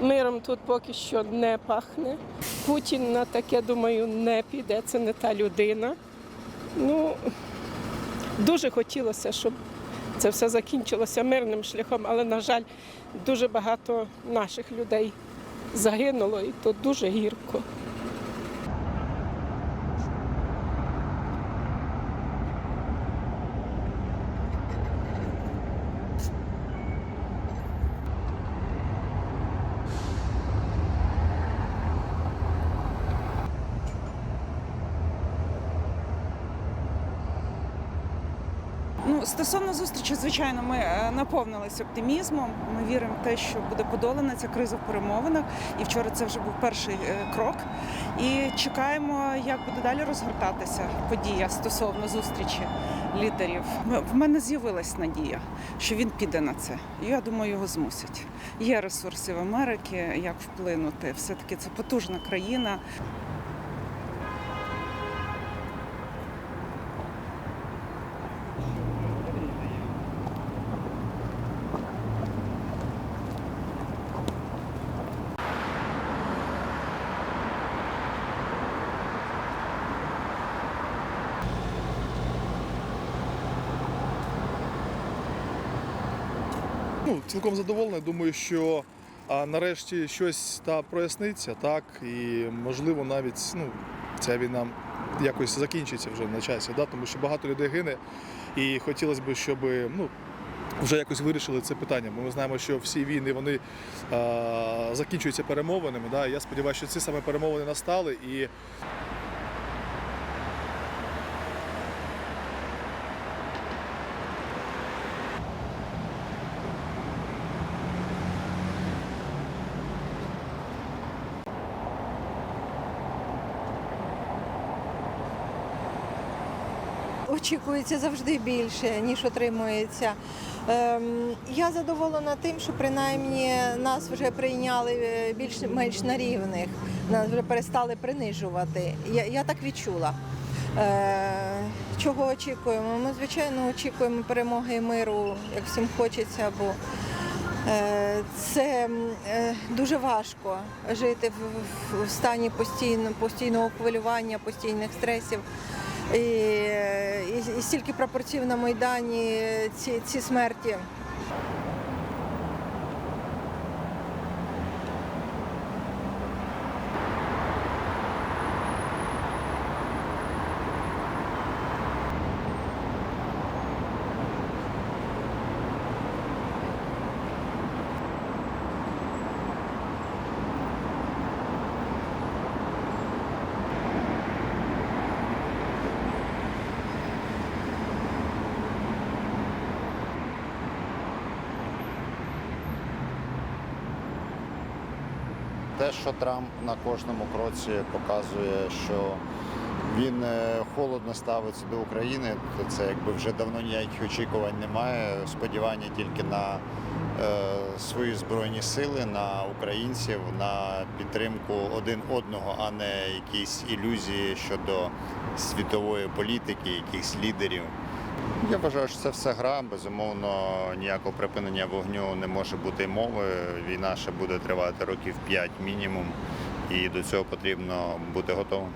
Миром тут поки що не пахне. Путін на таке, думаю, не піде. Це не та людина. Ну, дуже хотілося, щоб це все закінчилося мирним шляхом, але, на жаль, дуже багато наших людей загинуло, і то дуже гірко. Стосовно зустрічі, звичайно, ми е, наповнилися оптимізмом. Ми віримо в те, що буде подолана ця криза в перемовинах. І вчора це вже був перший е, крок. І чекаємо, як буде далі розгортатися подія стосовно зустрічі лідерів. В мене з'явилась надія, що він піде на це. Я думаю, його змусять. Є ресурси в Америки, як вплинути. Все таки це потужна країна. Цілком задоволений. Думаю, що а, нарешті щось та проясниться, так, і можливо навіть ну, ця війна якось закінчиться вже на часі, да, тому що багато людей гине, і хотілося б, щоб ну, вже якось вирішили це питання. Бо ми знаємо, що всі війни вони а, закінчуються перемовинами. Да, я сподіваюся, що ці саме перемовини настали і Очікується завжди більше, ніж отримується. Ем, я задоволена тим, що принаймні нас вже прийняли е, більш-менш на рівних, нас вже перестали принижувати. Я, я так відчула. Е, чого очікуємо? Ми, звичайно, очікуємо перемоги миру, як всім хочеться, бо е, це дуже важко жити в, стані постійно, постійного хвилювання, постійних стресів. І, і, і стільки прапорців на Майдані, ці, ці смерті. Те, що Трамп на кожному кроці показує, що він е, холодно ставиться до України, то це якби вже давно ніяких очікувань немає. Сподівання тільки на е, свої збройні сили, на українців, на підтримку один одного, а не якісь ілюзії щодо світової політики, якихось лідерів. Я вважаю, що це все гра. Безумовно, ніякого припинення вогню не може бути мови. Війна ще буде тривати років 5 мінімум, і до цього потрібно бути готовим.